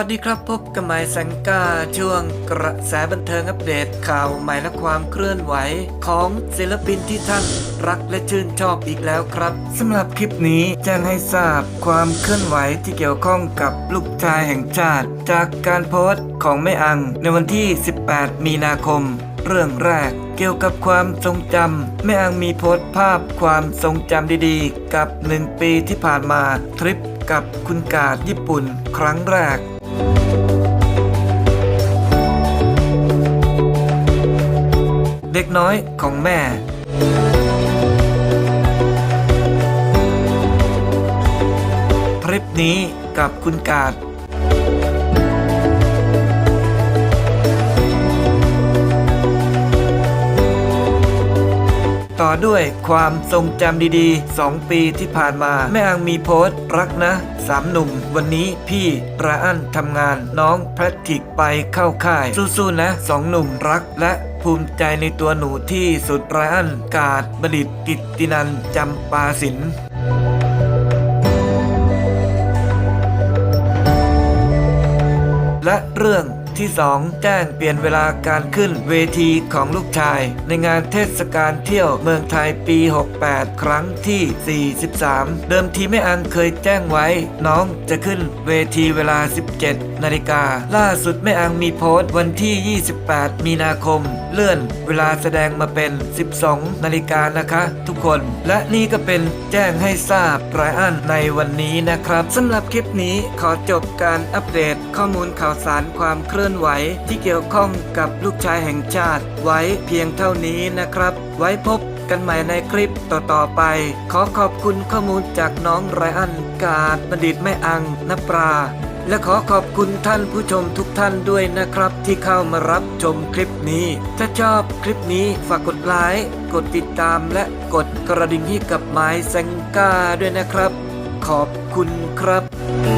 วัสดีครับพบกับไมค์สังกาช่วงกระแสบันเทิงอัปเดตข่าวใหม่และความเคลื่อนไหว ของศิลปินที่ท่านรักและชื่นชอบอีกแล้วครับสำหรับคลิปนี้แจ้งให้ทราบความเคลื่อนไหวที่เกี่ยวข้องกับลูกชายแห่งชาติ จากการโพสต์ของแม่อัง ในวันที่ 18 มีนาคม เรื่องแรกเกี่ยวกับความทรงจำแม่อังมีโพสต์ภาพความทรงจำดีๆ กับหนึ่งปีที่ผ่านมาทริปกับคุณกาดญี่ปุ่น ครั้งแรก เด็กน้อยของแม่ ทริปนี้กับคุณกาด ต่อด้วยความทรงจำดีๆ 2 ปีที่ผ่านมา แม่อังมีโพสต์รักนะสามหนุ่ม วันนี้พี่ราอันทำงานน้องแพทริกไปเข้าค่าย สู้ๆนะสองหนุ่มรักและภูมิใจในตัวหนูที่สุดราอันกาดบดิตกิตตินันจำปาสินและเรื่อง ที่ 2 แจ้งเปลี่ยนเวลาการขึ้นเวทีของลูกชาย ในงานเทศกาลเที่ยวเมืองไทยปี 68 ครั้งที่ 43 เดิมทีแม่อังเคยแจ้งไว้ น้องจะขึ้นเวทีเวลา 17 นาฬิกา ล่าสุดแม่อังมีโพสต์วันที่ 28 มีนาคม เลื่อนเวลาแสดงมาเป็น 12 นาฬิกานะคะ ทุกคนและนี่ก็เป็นแจ้งให้ทราบไรอันในวันนี้นะครับสำหรับคลิปนี้ขอจบการอัปเดตข้อมูลข่าวสารความเคลื่อนลื่อนไหวที่เกี่ยวข้องกับลูกชายแห่งชาติ ไว้เพียงเท่านี้นะครับ ไว้พบกันใหม่ในคลิปต่อ ๆ ไป ขอขอบคุณข้อมูลจากน้องไรอันกาดบัณฑิตแม่อังนปรา และขอขอบคุณท่านผู้ชมทุกท่านด้วยนะครับ ที่เข้ามารับชมคลิปนี้ ถ้าชอบคลิปนี้ฝากกดไลค์กดติดตามและกดกระดิ่งให้กับไม้แซงก้าด้วยนะครับ ขอบคุณครับ